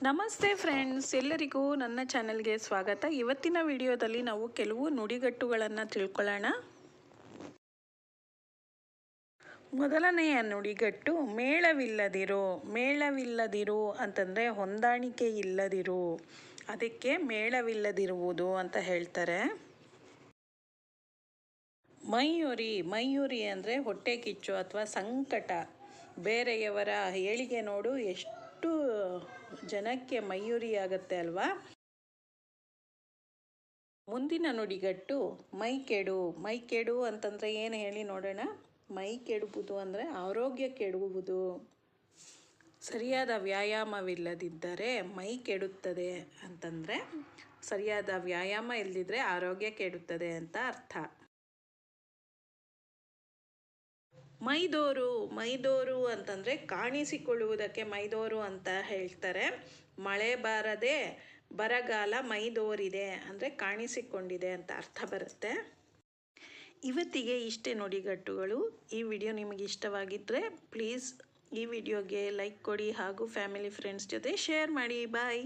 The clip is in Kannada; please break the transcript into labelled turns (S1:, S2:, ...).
S1: ನಮಸ್ತೆ ಫ್ರೆಂಡ್ಸ್, ಎಲ್ಲರಿಗೂ ನನ್ನ ಚಾನೆಲ್ಗೆ ಸ್ವಾಗತ. ಇವತ್ತಿನ ವಿಡಿಯೋದಲ್ಲಿ ನಾವು ಕೆಲವು ನುಡಿಗಟ್ಟುಗಳನ್ನು ತಿಳ್ಕೊಳ್ಳೋಣ. ಮೊದಲನೆಯ ನುಡಿಗಟ್ಟು, ಮೇಳವಿಲ್ಲದಿರು ಮೇಳವಿಲ್ಲದಿರು ಅಂತಂದರೆ ಹೊಂದಾಣಿಕೆ ಇಲ್ಲದಿರು, ಅದಕ್ಕೆ ಮೇಳವಿಲ್ಲದಿರುವುದು ಅಂತ ಹೇಳ್ತಾರೆ. ಮೈಯುರಿ ಮೈಯುರಿ ಅಂದರೆ ಹೊಟ್ಟೆ ಕಿಚ್ಚು ಅಥವಾ ಸಂಕಟ. ಬೇರೆಯವರ ಏಳಿಗೆ ನೋಡು ಎಷ್ಟು ಜನಕ್ಕೆ ಮಯೂರಿ ಆಗುತ್ತೆ ಅಲ್ವಾ? ಮುಂದಿನ ನುಡಿಗಟ್ಟು ಮೈ ಕೆಡು ಮೈ ಕೆಡು ಅಂತಂದರೆ ಏನು ಹೇಳಿ ನೋಡೋಣ? ಮೈ ಕೆಡುವುದು ಅಂದರೆ ಆರೋಗ್ಯ ಕೆಡುವುದು. ಸರಿಯಾದ ವ್ಯಾಯಾಮವಿಲ್ಲದಿದ್ದರೆ ಮೈ ಕೆಡುತ್ತದೆ ಅಂತಂದರೆ ಸರಿಯಾದ ವ್ಯಾಯಾಮ ಇಲ್ಲದಿದ್ದರೆ ಆರೋಗ್ಯ ಕೆಡುತ್ತದೆ ಅಂತ ಅರ್ಥ. ಮೈದೋರು ಮೈದೋರು ಅಂತಂದರೆ ಕಾಣಿಸಿಕೊಳ್ಳುವುದಕ್ಕೆ ಮೈದೋರು ಅಂತ ಹೇಳ್ತಾರೆ. ಮಳೆ ಬಾರದೆ ಬರಗಾಲ ಮೈದೋರಿದೆ ಅಂದರೆ ಕಾಣಿಸಿಕೊಂಡಿದೆ ಅಂತ ಅರ್ಥ ಬರುತ್ತೆ. ಇವತ್ತಿಗೆ ಇಷ್ಟೇ ನುಡಿಗಟ್ಟುಗಳು. ಈ ವಿಡಿಯೋ ನಿಮಗೆ ಇಷ್ಟವಾಗಿದ್ದರೆ ಪ್ಲೀಸ್ ಈ ವಿಡಿಯೋಗೆ ಲೈಕ್ ಕೊಡಿ ಹಾಗೂ ಫ್ಯಾಮಿಲಿ ಫ್ರೆಂಡ್ಸ್ ಜೊತೆ ಶೇರ್ ಮಾಡಿ. ಬಾಯ್.